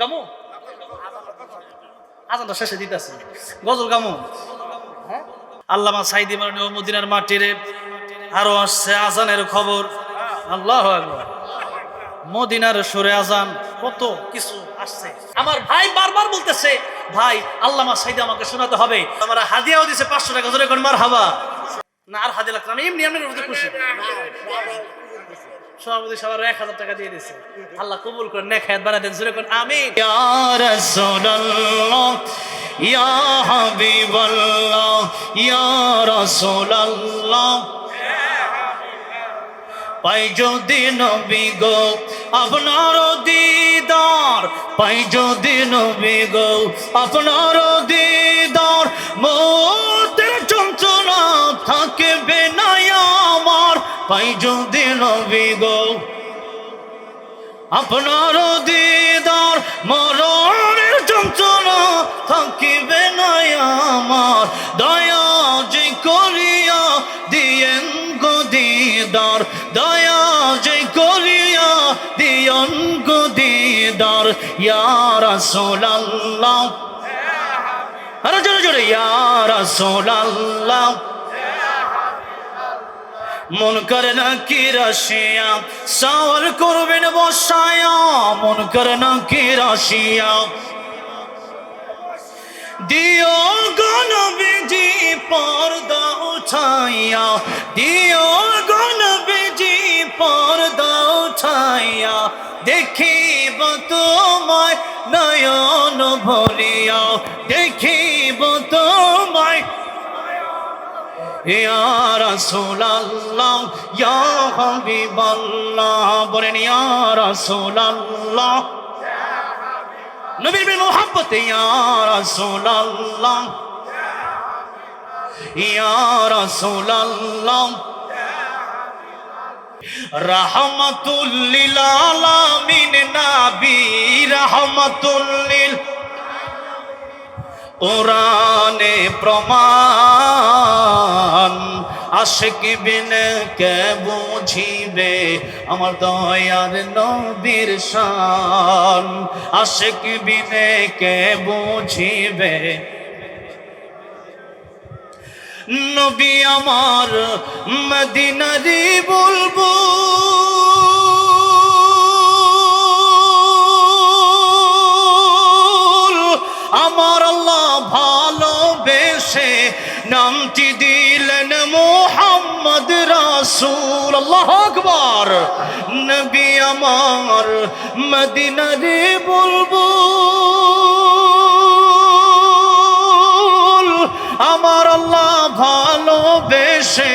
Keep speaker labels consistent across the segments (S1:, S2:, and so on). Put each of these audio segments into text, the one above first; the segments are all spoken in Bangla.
S1: গামু? আজান তো শেষে দিতেছে। গজল গামু? হ্যাঁ? আল্লামা সাইদি মারনি মদিনার মাটিরে আরও আসছে আজানের খবর। আল্লাহ মদিনার সুরে আজান, কত কিছু আসছে। আমার ভাই বারবার বলতেছে, ভাই, আল্লামা সাইদি আমাকে শোনাতে হবে। আমার হাদিয়াও দিছে পাঁচশো টাকা ধরে কোন মার হাবা না, আর হাদিয়া লাগতো আমি এমনি এমনি খুশি সভাপতি সবার এক হাজার টাকা দিয়ে আল্লাহ কবুল করে নে খেত বানা দেন সুরে আমি
S2: পাই যদি নবী গো, আপনার দিদার, পাই যদি নবী গো, আপনার দিদার মোর পাই যদি নবী গো। আপনার দিদার মরণের যন্ত্রণা থাকিবে না আমার। দয়া যে করিয়া দিয়েন গো দিদার, দয়া যে করিয়া দিয়ন গো দিদার ইয়ার সোলাল্লাহ আরও জোরে জোরে ইয়ার সোলাল্লাহ মন করে না কি রাশিয়া? সওয়াল করবেন বসায়া। মন করে না কি রাশিয়া? দিও গণবিজি পর্দা উঠাইয়া। দিও গণবিজি পর্দা উঠাইয়া। দেখিব তোমায় নয়ন ভরিয়া। দেখিব তোমায় বলেন ইয়া রাসূলুল্লাহ নবীর মোহাব্বত, ইয়া রাসূলুল্লাহ ইয়া রাসূলুল্লাহ রহমাতুল লিল আলামিন, নবী রহমাতুল লিল কোরআনে প্রমাণ। আশেক বিন কে বুঝিবে আমার দয়ার নবীর শান। আশেক বিন কে বুঝিবে নবী আমার মদিনারি বলব নামটি দিলেন মোহাম্মদ রাসূল। আল্লাহ আকবার। নবী আমার মদিনারে বলব আমার আল্লাহ ভালোবেসে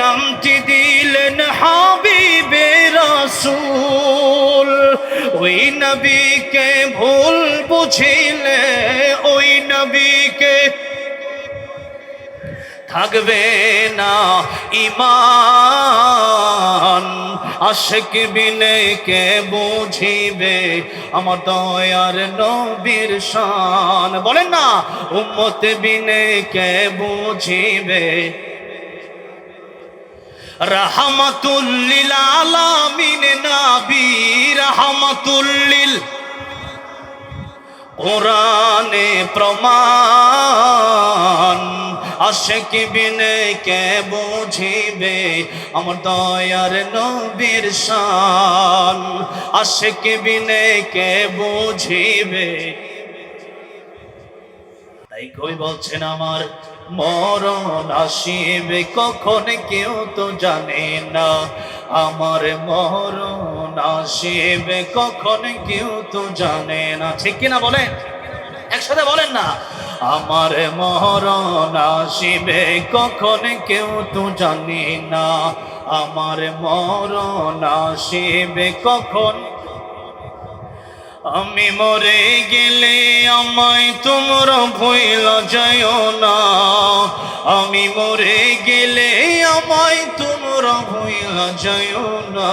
S2: নামটি দিলেন হাবিবে রাসূল। ওই নবীকে ভুল বুঝিলে থাকবে না ইমান। আশেক বিনে কে বুঝিবে আমার দয়ার নবীর শান। বলেন না, উম্মত বিনে কে বুঝিবে? রহমতুল্লিল আলামিন নাবি, রহমতুল্লিল। কোরআনে প্রমাণ আশেক বিনে কে বুঝিবে? আমার দয়ার নবীর শান। আশেক বিনে কে বুঝিবে? তাই কই বলছেন আমার মরণ আসিবে, কখন কেউ তো জানে না। আমার মরণ আসিবে, কখন কেউ তো জানে না। ঠিক কিনা বলেন? একসাথে বলেন না। আমার মরণ আসিবে, কখন কেউ তো জানে না। আমার মরণ আসিবে, কখন? আমি মরে গেলে আমায় তোমরা ভুল যাইও না। আমি মরে গেলে আমায় তোমরা ভুল যাইও না।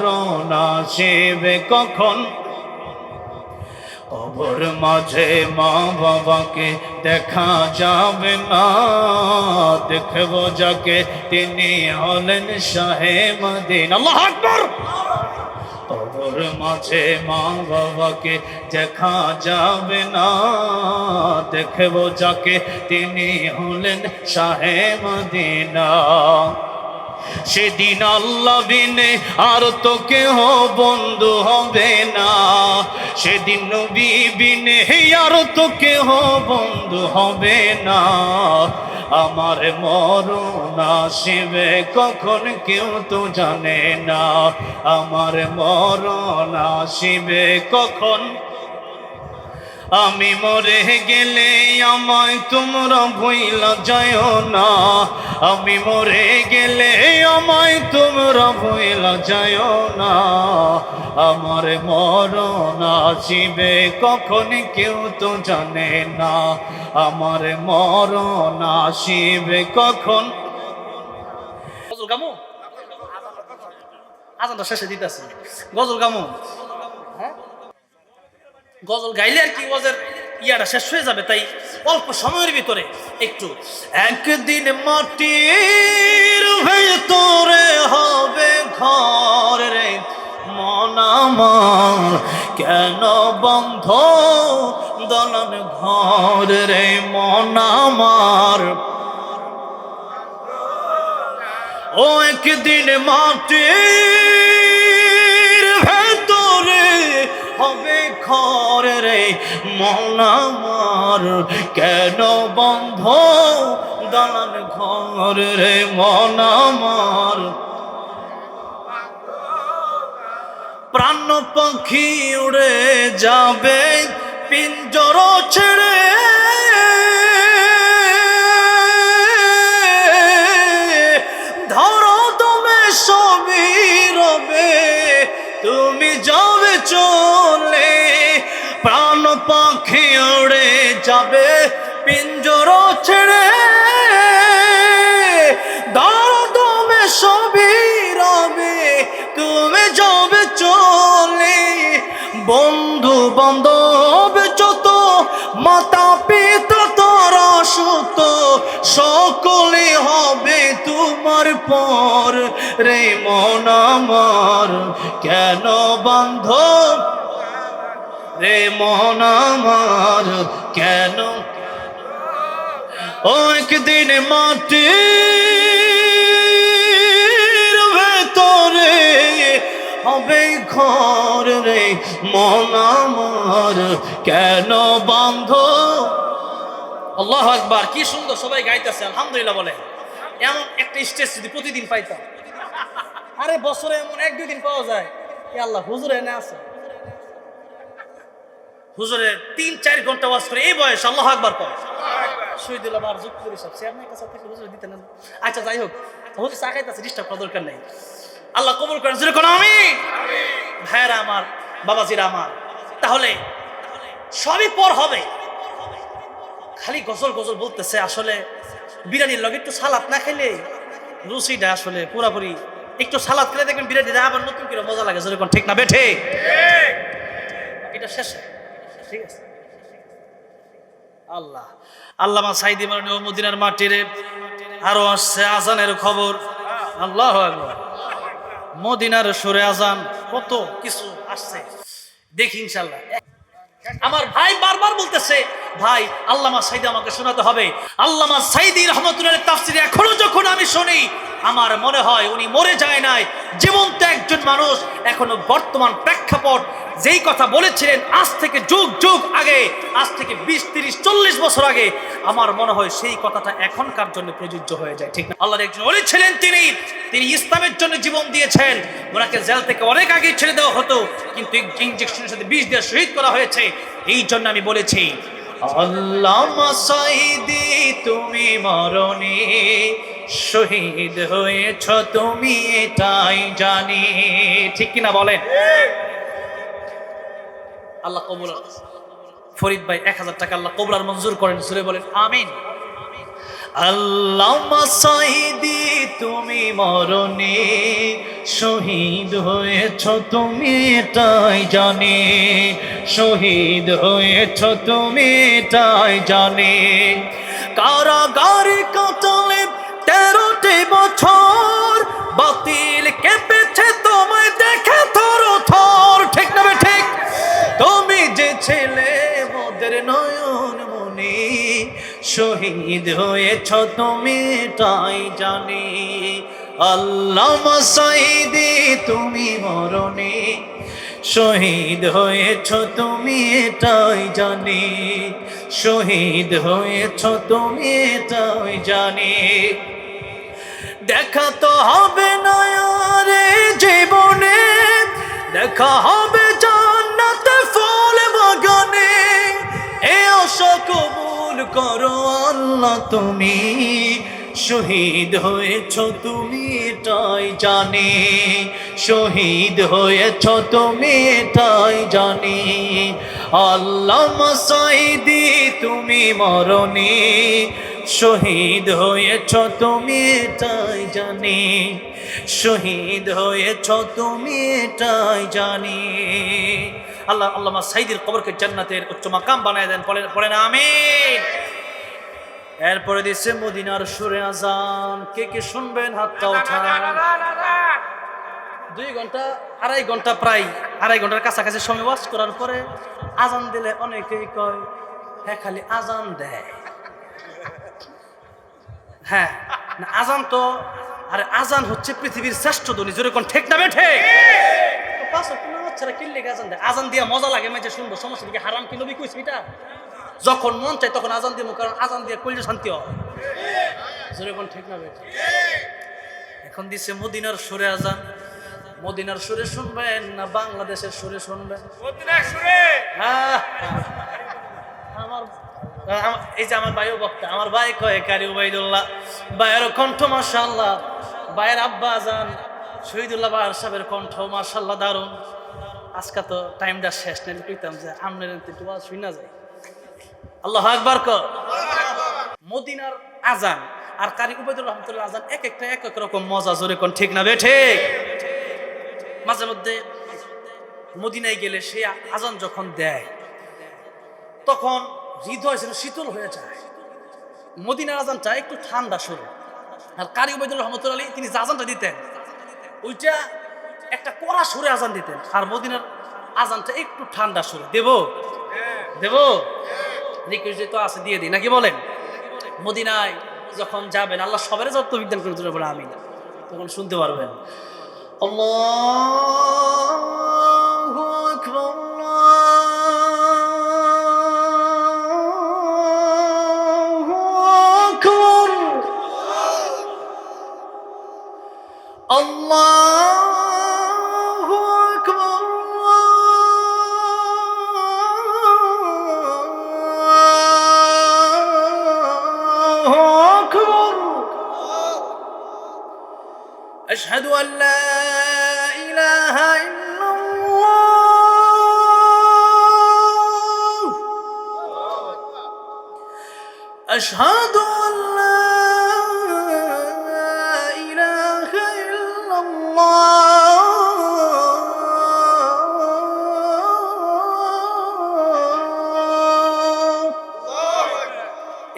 S2: মরণ আসিবে কখন? কবর মাঝে মা বাবাকে দেখা যাবে না। দেখব যাকে তিনি হলেন শাহে মদিন। আল্লাহ মাঝে মা বাবাকে দেখা যাবে না। দেখব যাকে তিনি হলেন মদিনা। সেদিন আল্লাহ বিনে আর তো কেহ বন্ধু হবে না। সেদিন নবী বিনে আর তো কেহ বন্ধু হবে না। আমার মরণ আসিবে কখন কেউ তো জানে না। আমার মরণ আসিবে কখন আমি মরে গেলে আমায় তোমরা ভুইলা যায় না। আমি মরে গেলে আমায় তোমরা ভুইলা যায় না। আমার মরণ আসিবে কখন কেউ তো জানে না। আমার মরণ আসিবে কখন
S1: গজল গামু? আজানটা শেষে দিতেছে। গজল গামু? গজল গাইলে আর কি গজের ইয়াটা শেষ হয়ে যাবে, তাই অল্প সময়ের ভিতরে একটু।
S2: একদিন মাটির ভেতরে হবে ঘর রে, মন আমার কেন বন্ধ? দলন ঘর রে, মন আমার। ও একদিন মাটির আমার। কেন বন্ধ দালান ঘর রে মন আমার? প্রাণ পাখি উড়ে যাবে পিঞ্জর ছেড়ে তোমার পর রে মন আমার, কেন বান্ধব রে মন আমার, কেন? ও একদিন মাটি হবে ঘর রে মন আমার, কেন বান্ধ?
S1: আল্লাহ আকবার, কি সুন্দর সবাই গাইতেছে, আলহামদুলিল্লাহ বলে এমন একটা স্টেজ যদি প্রতিদিন পাইতাম। আরে, বছরে এমন এক, দুই দিন পাওয়া যায়। এ আল্লাহ, হুজুরে এনে আছে। হুজুরে তিন, চার ঘণ্টা ওয়াজ করে এই বয়স আল্লাহ আকবার পর শহীদুল্লাহ আর যুক্ত করি সব চেয়ারম্যান কাছে থেকে হুজুরে দিতে না আচ্ছা যাই হোক, হুজুর চা খাইতেছে ডিস্টার্ব করার দরকার নেই। আল্লাহ কবুল করেন জুড়ে কোনো আমি ভাইয়েরা আমার, বাবাজিরা আমার, তাহলে সবই পর হবে। খালি গজল গজল বলতেছে, আসলে বিরিয়ানির লগে একটু সালাদ না খেলে রুচিটা আসলে পুরাপুরি একটু সালাদ খেলে দেখবেন বিরিয়ানিটা আবার নতুন করে মজা লাগে যেরকম ঠিক না বেঠে? এটা শেষে। ঠিক আছে। আল্লাহ। আল্লামা সাইদি মারানি ও মদিনার মাটিরে আরও আসছে আজানের খবর। আল্লাহ। মদিনার সুরে আজান কত কিছু আসছে। দেখি ইনশাল্লাহ আমার ভাই বারবার বলতেছে, ভাই, আল্লামা সাইদি আমাকে শোনাতে হবে। আল্লামা সাইদি রহমতুল্লাহ তাফসির এখনও যখন আমি শুনি, আমার মনে হয় উনি মরে যায় নাই। জীবন্ত একজন মানুষ, এখনও বর্তমান প্রেক্ষাপট যেই কথা বলেছিলেন, আজ থেকে যুগ যুগ আগে, আজ থেকে বিশ, তিরিশ, চল্লিশ বছর আগে, আমার মনে হয় সেই কথাটা এখনকার জন্য প্রযোজ্য হয়ে যায়, ঠিক আল্লাহর একজন অলি ছিলেন তিনি। তিনি ইসলামের জন্য জীবন দিয়েছেন। ওনাকে জেল থেকে অনেক আগে ছেড়ে দেওয়া হতো, কিন্তু ইঞ্জেকশনের সাথে বিষ দিয়ে শহীদ করা হয়েছে। এই জন্য আমি বলেছি
S2: তুমি মরণে শহীদ হয়েছ, তুমি এটাই জানি।
S1: ঠিক কিনা বলেন? আল্লাহ কবুল ফরিদ ভাই, এক হাজার টাকা আল্লাহ কবুলার মঞ্জুর করেন সুরে বলেন, আমিন।
S2: সাইদি, তুমি মরণে শহীদ হয়েছ, তুমি তাই জানে। শহীদ হয়েছ, তুমি এটাই জানি। কারাগারে কাটালে তেরোটি বছর বাতিল কেঁপেছে শহীদ হয়েছ তুমি, তাই জানি। আল্লাহ সাইদি, তুমি মরণে। শহীদ হয়েছ তুমি এটাই জানি। শহীদ হয়েছ তুমি এটাই জানি। দেখা তো হবে না রে জীবনে। দেখা হবে জান্নাতে ফুল বাগানে। এ কবুল করো আল্লাহ, তুমি শহীদ হয়েছ, তুমি এটাই জানি। শহীদ হয়েছ, তুমি এটাই জানি। আল্লাহ সাইদি তুমি মরণী। শহীদ হয়েছ, তুমি এটাই জানি। শহীদ হয়েছ, তুমি এটাই জানি।
S1: আল্লাহ আল্লামা সাইদের কবরকে জান্নাতের উচ্চ মাকাম বানায় দেন। পড়েন পড়েন আমিন। এরপরে দিচ্ছে মদিনার সুরে আজান কে কে শুনবেন? হাতটা ওঠান। দুই ঘণ্টা আড়াই ঘণ্টা প্রায় আড়াই ঘণ্টার কাছাকাছি সময় ওয়াশ করার পরে আজান দিলে অনেকেই কয় হ্যাঁ খালি আজান দেয়। হ্যাঁ আজান তো আরে আজান হচ্ছে পৃথিবীর শ্রেষ্ঠ ধ্বনি। জোরে কোন ঠিক না বেঠে পাঁচ ওয়াক্ত নামাজ ছাড়া কি আজান দেয়। আজান দিয়া মজা লাগে মেজে শুনব সমস্যা দিকে হারাম কি নবী কইছে এটা? যখন মন চায় তখন আজান দিব কারণ আজান দিয়ে কইলে শান্তি হয়। জোরে কোন ঠিক না এখন দিছে মদিনার সুরে আজান। মদিনার সুরে শুনবেন না বাংলাদেশের সুরে শুনবেন? হ্যাঁ। আমার এই যে আমার ভাইও বক্তা আমার ভাই কয়ে কারি উবাইদুল্লাহ ভাইয়ের কণ্ঠ মাশাল্লাহ ভাইয়ের আব্বা আজান শহীদুল্লাহ বাহার সাহেবের কণ্ঠ মাশাল্লাহ দারুণ। আজকে তো টাইমটা শেষ নেই কইতাম যে আমনের ওয়াজ শুই না যায় আল্লাহ আকবার কর মদিনার আজান আর কারি উবাইদুল রহমতুল্লাহ আজান এক একটা এক এক রকম মজা, জোরে কোন ঠিক না বে? ঠিক। মাঝে মধ্যে মদিনায় গেলে সে আজান যখন দেয়, তখন হৃদয় যেন শীতল হয়ে যায়। মদিনার আজানটা একটু ঠান্ডা শুরু। আর কারি উবাইদুল রহমতুল্লাহ আলী তিনি যে আজানটা দিতেন, ওইটা একটা কড়া সুরে আজান দিতেন। আর মদিনার আজানটা একটু ঠান্ডা সুরে। দেব? দেব? রিকোয়েস্ট তো আছে, দিয়ে দিই। নাকি বলেন? মদিনায় যখন যাবেন, আল্লাহ সবের যত বিজ্ঞান করে তুলে আমি তখন শুনতে পারবেন।
S2: আল্লাহু أشهد أن لا إله إلا الله أشهد أن لا إله إلا الله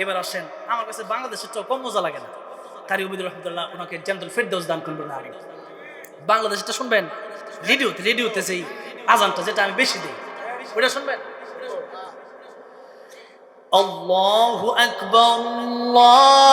S1: এবার আসেন আমার কাছে বাংলাদেশের চেয়ে কম মজা লাগে না কারি উবিদুর রহমদুল্লাহ ওনাকে জেন্দুল ফেরদৌস দান করবেন আমি বাংলাদেশটা শুনবেন? রেডিওতে রেডিওতে সেই আজানটা যেটা আমি বেশি দিই। ওটা শুনবেন? আল্লাহু আকবার, আল্লাহ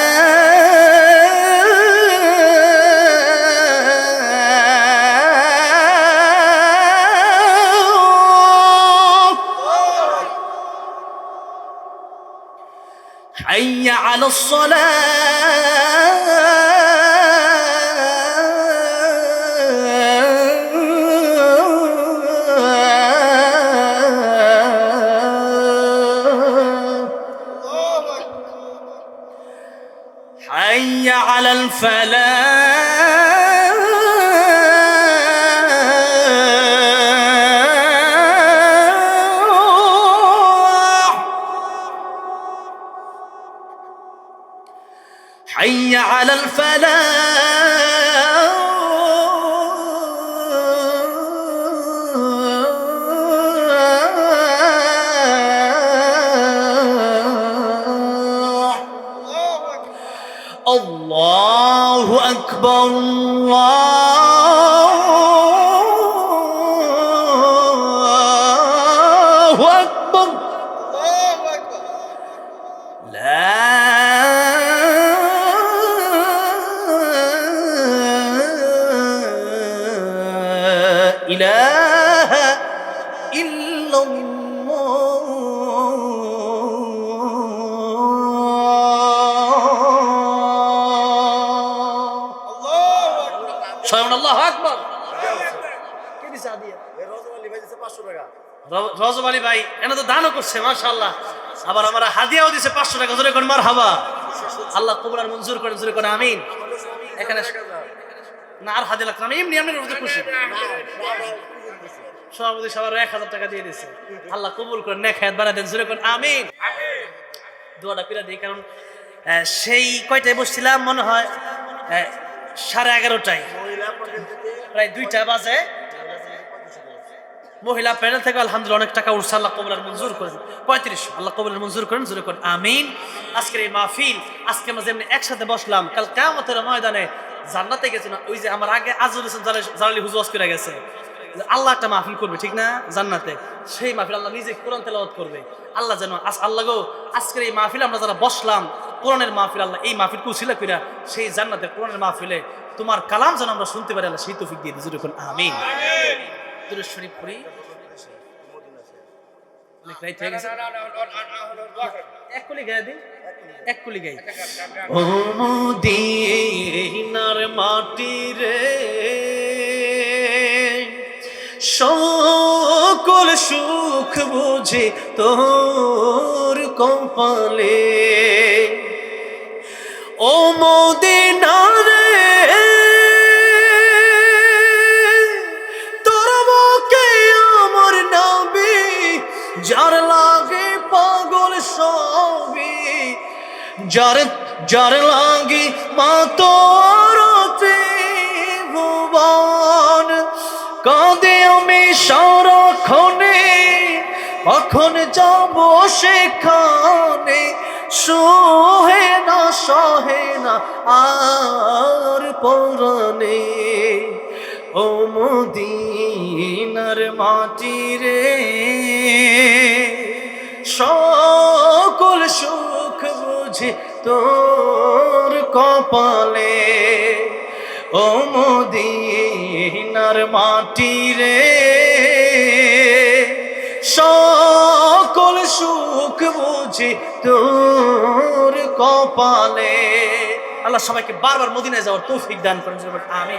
S1: على الصلاة. حي على الفلاح. bone স্বয়ং আল্লাহ আকবর রজব আলী ভাই এনে তো দানও করছে মাশাআল্লাহ। আবার আমার হাদিয়াও দিছে পাঁচশো টাকা জোরে করে মার হাবা আল্লাহ মঞ্জুর করেন জোরে করে আমিন। এখানে না আর লাগতো আমি এমনি এমনি রোজে খুশি। সভাপতি সবার এক হাজার টাকা দিয়ে দিছে আল্লাহ কবুল করেন নেক হায়াত বাড়া দেন জোরে করেন আমিন। দোয়াটা পিরা দিই কারণ সেই কয়টায় বসছিলাম মনে হয় সাড়ে এগারোটায়। প্রায় দুইটা বাজে। মহিলা প্যানেল থেকে আলহামদুলিল্লাহ অনেক টাকা উঠছে, আল্লাহ কবুলার মঞ্জুর করেন। পঁয়ত্রিশ, আল্লাহ কবুলার মঞ্জুর করেন, জোরে করেন, আমিন। আজকের এই মাহফিল, আজকে আমরা যেমনি একসাথে বসলাম, কাল কামতের ময়দানে জান্নাতে গেছে না, ওই যে আমার আগে আজুল হোসেন জালালি- হুজুয়াজ করে গেছে। আল্লাহ একটা মাহফিল করবে, ঠিক না? জান্নাতে। সেই মাহফিল আল্লাহ নিজে কোরআন তেলাওয়াত করবে। আল্লাহ যেন আল্লাহ গো, আজকের এই মাহফিল আমরা যারা বসলাম, কোরআনের মাহফিল আল্লাহ এই মাহফিল কুশিলা কিনা, সেই জান্নাতে কোরআনের মাহফিলে তোমার কালাম যেন আমরা শুনতে পারি আল্লাহ সেই তৌফিক দিয়ে দিই। যখন আমিন। শরীফ পড়ি। এক কুলি গায়ে দিই এক কুলি গাই ও মদিনার মাটি রে সকল সুখ বুঝে তোর কপালে। ও মদিনারে যার যার লাগে মা তোর ভুবন। কাঁদে আমি সারাক্ষণে কখন যাব সেখানে? সোহে না, সহে না, আর পরানে। ও মদিনার মাটি রে সকল বুঝে তোর কপালে, ও মদিনার মাটি রে। সকল সুখ বুঝি তোর কপালে।
S2: আল্লাহ সবাইকে বারবার মদিনায় যাওয়ার তৌফিক দান করেন আমি